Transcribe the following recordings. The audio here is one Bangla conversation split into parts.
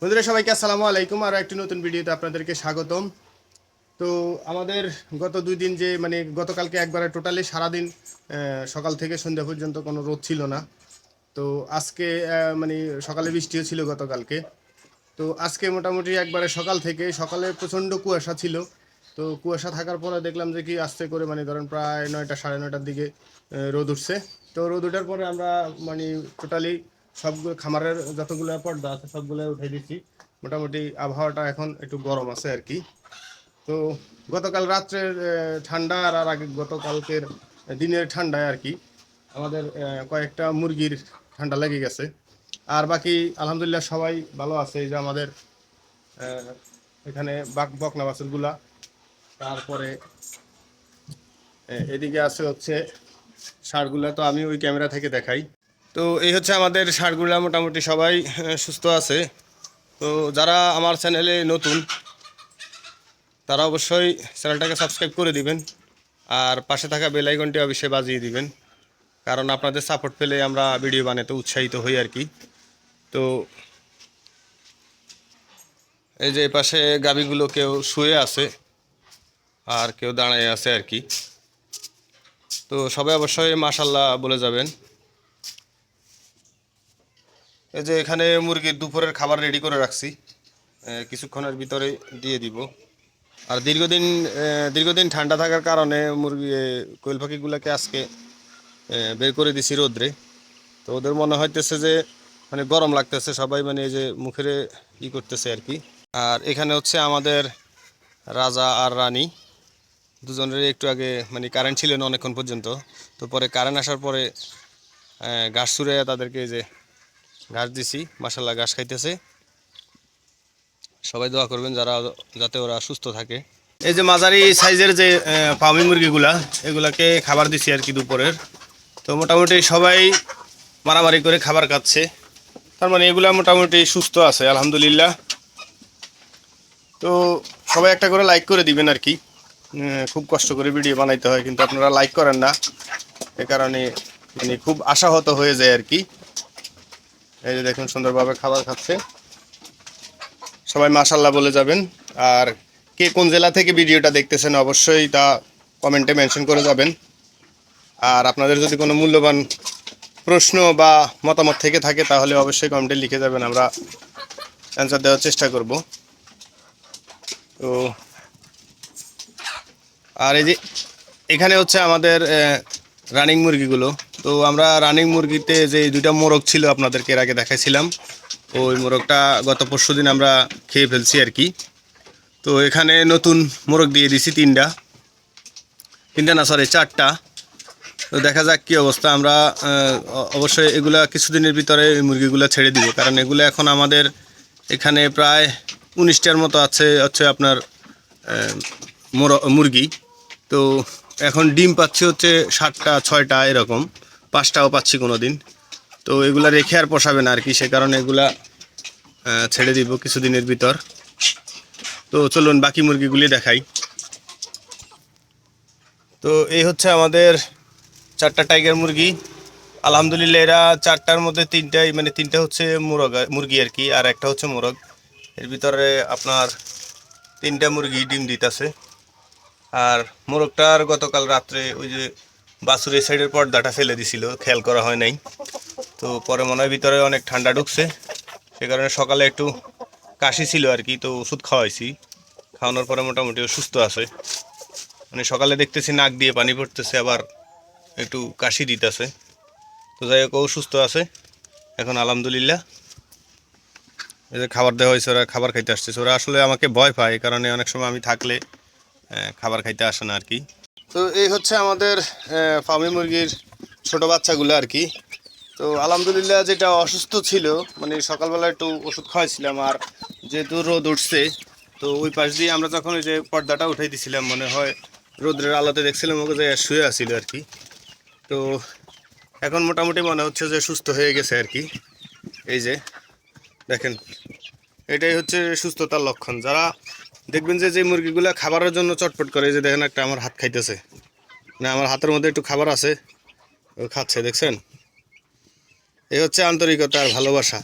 বন্ধুরা, সবাইকে আসসালামু আলাইকুম। আর একটি নতুন ভিডিওতে আপনাদেরকে স্বাগতম। তো আমাদের গত দুই দিন যে মানে গতকালকে একবারে টোটালি সারাদিন সকাল থেকে সন্ধ্যা পর্যন্ত কোনো রোদ ছিল না। তো আজকে মানে সকালে বৃষ্টিও ছিল গতকালকে। তো আজকে মোটামুটি একবারে সকাল থেকে, সকালে প্রচণ্ড কুয়াশা ছিল। তো কুয়াশা থাকার পরে দেখলাম যে কি আস্তে করে মানে ধরেন প্রায় নয়টা, সাড়ে নয়টার দিকে রোদ উঠছে। তো রোদ ওঠার পরে আমরা মানে টোটালি সবগুলো খামারের যতগুলো পর্দা আছে সবগুলো উঠে দিচ্ছি মোটামুটি আবহাওয়াটা এখন একটু গরম আছে আর কি। তো গতকাল রাত্রের ঠান্ডা আর আগে গতকালকের দিনের ঠান্ডায় আর কি আমাদের কয়েকটা মুরগির ঠান্ডা লেগে গেছে। আর বাকি আলহামদুলিল্লাহ সবাই ভালো আছে। এই যে আমাদের এখানে বাক, বকনা বাছুরগুলা। তারপরে এদিকে আছে হচ্ছে ষাঁড়গুলা তো আমি ওই ক্যামেরা থেকে দেখাই। তো এই হচ্ছে আমাদের ষাঁড়গুলা মোটামুটি সবাই সুস্থ আছে। তো যারা আমার চ্যানেলে নতুন, তারা অবশ্যই চ্যানেলটাকে সাবস্ক্রাইব করে দিবেন আর পাশে থাকা বেল আইকনটি অবশ্যই বাজিয়ে দিবেন, কারণ আপনাদের সাপোর্ট পেলে আমরা ভিডিও বানাতে উৎসাহিত হই আর কি। তো এই যে পাশে গাবিগুলো কেউ শুয়ে আছে আর কেউ দাঁড়ায় আছে আর কি। তো সবাই অবশ্যই মাশাল্লাহ বলে যাবেন। এই যে এখানে মুরগির দুপুরের খাবার রেডি করে রাখছি। কিছুক্ষণের ভিতরে দিয়ে দিব। আর দীর্ঘদিন দীর্ঘদিন ঠান্ডা থাকার কারণে মুরগি কোয়েল পাখিগুলোকে আজকে বের করে দিছি রোদ্রে। তো ওদের মনে হইতেছে যে মানে গরম লাগতেছে, সবাই মানে এই যে মুখের ই করতেছে আর কি। আর এখানে হচ্ছে আমাদের রাজা আর রানী। দুজনের একটু আগে মানে কারেন্ট ছিলেন অনেকক্ষণ পর্যন্ত। তো পরে কারেন্ট আসার পরে ঘাস তাদেরকে যে ঘাস দিছি মাসাল্লাহ ঘাস খাইতেছে। সবাই দোয়া করবেন যারা, যাতে ওরা সুস্থ থাকে। এই যে মাঝারি সাইজের যে ফার্মি মুরগিগুলা, এগুলাকে খাবার দিছি আর কি দুপুরের। তো মোটামুটি সবাই মারামারি করে খাবার খাচ্ছে। তার মানে এগুলা মোটামুটি সুস্থ আছে, আলহামদুলিল্লাহ। তো সবাই একটা করে লাইক করে দিবেন আর কি। খুব কষ্ট করে ভিডিও বানাইতে হয়, কিন্তু আপনারা লাইক করেন না। এ কারণে মানে খুব আশাহত হয়ে যায় আর কি। এই যে দেখুন সুন্দরভাবে খাবার খাচ্ছে। সবাই মাশাল্লাহ বলে যাবেন। আর কে কোন জেলা থেকে ভিডিওটা দেখতেছেন অবশ্যই তা কমেন্টে মেনশন করে যাবেন। আর আপনাদের যদি কোনো মূল্যবান প্রশ্ন বা মতামত থেকে থাকে, তাহলে অবশ্যই কমেন্টে লিখে যাবেন, আমরা অ্যান্সার দেওয়ার চেষ্টা করব। তো আর এই যে, এখানে হচ্ছে আমাদের রানিং মুরগিগুলো। তো আমরা রানিং মুরগিতে যে দুইটা মোরগ ছিল আপনাদেরকে এর আগে দেখাইছিলাম, ওই মোরগটা গত পরশু দিন আমরা খেয়ে ফেলছি আর কি। তো এখানে নতুন মোরগ দিয়ে দিছি তিনটা। তিনটা না সরি চারটা। তো দেখা যাক কী অবস্থা। আমরা অবশ্যই এগুলা কিছুদিনের ভিতরে মুরগিগুলো ছেড়ে দিব, কারণ এগুলো এখন আমাদের এখানে প্রায় উনিশটার মতো আছে হচ্ছে আপনার মোর- মুরগি। তো এখন ডিম পাচ্ছি হচ্ছে সাতটা, ছয়টা এরকম। পাঁচটাও পাচ্ছি কোনো দিন তো এগুলা রেখে আর পোষাবে না আর কি, সে কারণে এগুলা ছেড়ে দিব কিছুদিনের ভিতর। তো চলুন বাকি মুরগিগুলি দেখাই। তো এই হচ্ছে আমাদের চারটা টাইগার মুরগি। আলহামদুলিল্লাহ এরা চারটার মধ্যে তিনটাই মানে তিনটা হচ্ছে মুরগ, মুরগি আর কি, আর একটা হচ্ছে মোরগ। এর ভিতরে আপনার তিনটা মুরগি ডিম দিতেছে। আর মোরগটার গতকাল রাত্রে ওই যে বাছুরের সাইডের পর্দাটা ফেলে দিছিল, খেয়াল করা হয় নাই। তো পরে মনে হয় ভিতরে অনেক ঠান্ডা ঢুকছে। সে কারণে সকালে একটু কাশি ছিল আর কি, তো ওষুধ খাওয়াইছি। খাওয়ানোর পরে মোটামুটি সুস্থ আছে। মানে সকালে দেখতেছি নাক দিয়ে পানি পড়তেছে, আবার একটু কাশি দিতেছে। তো যাই হোক, ও সুস্থ আছে। এখন আলহামদুলিল্লাহ। এই যে খাবার দেওয়া হয়েছে, ওরা খাবার খাইতে আসতেছে ওরা আসলে আমাকে ভয় পায় কারণে অনেক সময় আমি থাকলে খাবার খাইতে আসে না আর কি। তো এই হচ্ছে আমাদের ফার্মি মুরগির ছোট বাচ্চাগুলো আর কি। তো আলহামদুলিল্লাহ যেটা অসুস্থ ছিল মানে সকালবেলা একটু ওষুধ খাওয়াইছিলাম আর যেহেতু রোদ উঠছে, তো ওই পাশ দিয়ে আমরা যখন ওই যে পর্দাটা উঠাই দিছিলাম, মনে হয় রোদ্রের আলোতে দেখছিলাম, ওকে যে শুয়ে আসছিল আর কি। তো এখন মোটামুটি মনে হচ্ছে যে সুস্থ হয়ে গেছে আর কি। এই যে, দেখেন, এটাই হচ্ছে সুস্থতার লক্ষণ। যারা দেখবেন যে যে মুরগিগুলো খাবারের জন্য চটপট করে যে দেখেন একটা আমার হাত খাইতেছে। না, আমার হাতের মধ্যে একটু খাবার আছে, ও খাচ্ছে, দেখছেন? এই হচ্ছে আন্তরিকতা আর ভালোবাসা।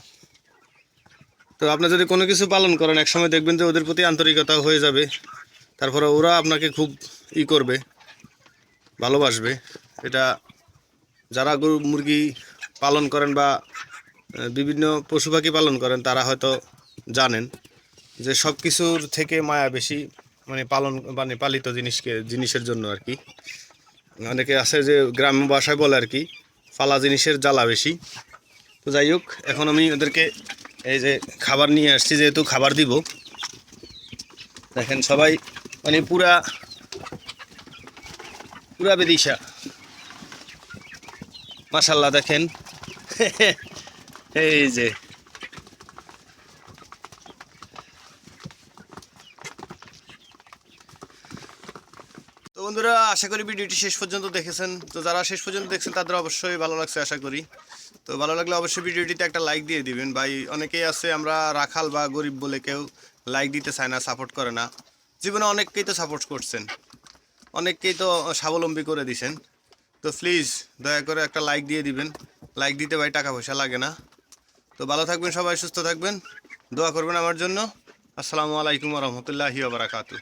তো আপনি যদি কোনো কিছু পালন করেন, একসময় দেখবেন যে ওদের প্রতি আন্তরিকতা হয়ে যাবে। তারপরে ওরা আপনাকে খুব ই করবে, ভালোবাসবে। এটা যারা গরু, মুরগি পালন করেন বা বিভিন্ন পশু পাখি পালন করেন, তারা হয়তো জানেন। যে সব কিছুর থেকে মায়া বেশি মানে পালন মানে পালিত জিনিসকে, জিনিসের জন্য আর কি। অনেকে আছে যে গ্রাম ভাষায় বলে আর কি, ফালা জিনিসের জ্বালা বেশি। তো যাই হোক, এখন আমি ওদেরকে এই যে খাবার নিয়ে আসছি, যেহেতু খাবার দিব। দেখেন সবাই মানে পুরা পুরা বেদিশা। মাশাল্লাহ, দেখেন। এই যে। বন্ধুরা, আশা করি ভিডিওটি শেষ পর্যন্ত দেখেছেন। তো যারা শেষ পর্যন্ত দেখছেন, তাদের অবশ্যই ভালো লাগছে আশা করি। তো ভালো লাগলে অবশ্যই ভিডিওটিতে একটা লাইক দিয়ে দিবেন। ভাই, অনেকেই আছে, আমরা রাখাল বা গরিব বলে কেউ লাইক দিতে চায় না সাপোর্ট করে না। জীবনে অনেককেই তো সাপোর্ট করছেন। অনেককেই তো স্বাবলম্বী করে দিছেন। তো প্লিজ দয়া করে একটা লাইক দিয়ে দিবেন। লাইক দিতে ভাই টাকা পয়সা লাগে না। তো ভালো থাকবেন সবাই, সুস্থ থাকবেন। দোয়া করবেন আমার জন্য। আসসালামু আলাইকুম রহমতুল্লাহি বারাকাতু